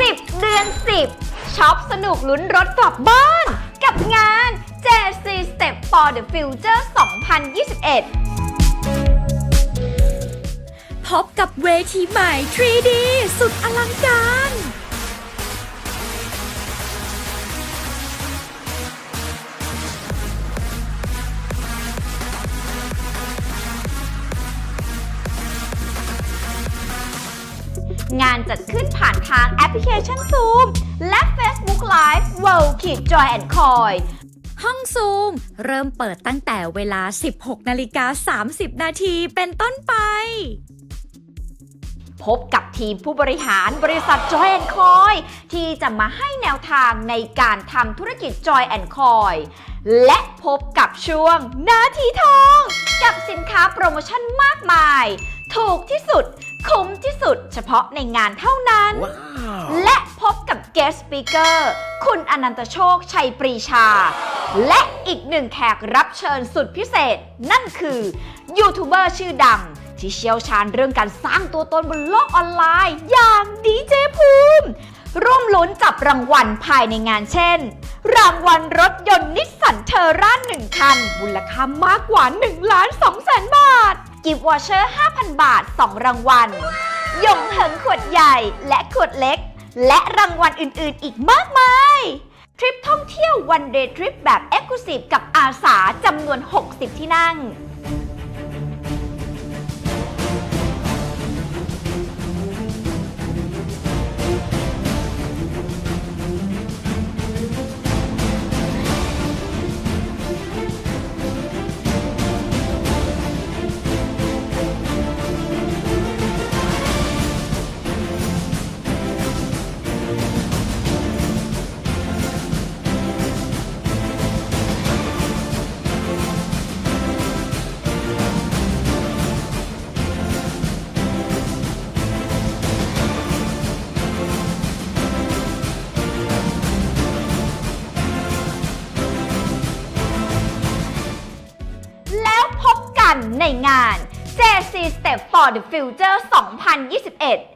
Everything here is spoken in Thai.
10 เดือน 10ช็อปสนุกลุ้นรถกลับบ้าน กับงาน JC Step for the Future 2021 พบกับเวทีใหม่ 3D งานจัดขึ้นผ่านทางแอปพลิเคชัน Zoom และ Facebook Live World Kid Joy and Coy ห้องซูม เริ่มเปิดตั้งแต่เวลา 16 นาฬิกา 30 นาทีเป็นต้นไป พบกับทีมผู้บริหารบริษัท Joy and Coy ที่จะมาให้แนวทางในการทำธุรกิจ Joy and Coy และพบกับช่วงนาทีทอง กับสินค้าโปรโมชั่นมากมาย ถูกที่สุด คุ้มที่สุด เฉพาะในงานเท่านั้น และพบกับ Guest Speaker คุณอนันตโชคชัยปรีชา และอีกหนึ่งแขกรับเชิญสุดพิเศษ นั่นคือยูทูบเบอร์ชื่อดัง ที่เชี่ยวชาญเรื่องการสร้างตัวตนบนโลกออนไลน์ อย่างดีเจภูมิ ร่วมลุ้นจับรางวัลภายในงานเช่น รางวัลรถยนต์นิสสันเทอร่าหนึ่งคัน มูลค่ามากกว่า1ล้าน2แสนบาท กิฟต์วอเชอร์ 5,000 บาท 2 รางวัลยงเหิงขวดใหญ่และขวดเล็ก และรางวัลอื่นๆ อีกมากมาย ทริปท่องเที่ยววันเดย์ทริปแบบ e x c l u s i v e กับอาสาจำนวน 60 ที่นั่งันในงาน JC Step for the Future 2021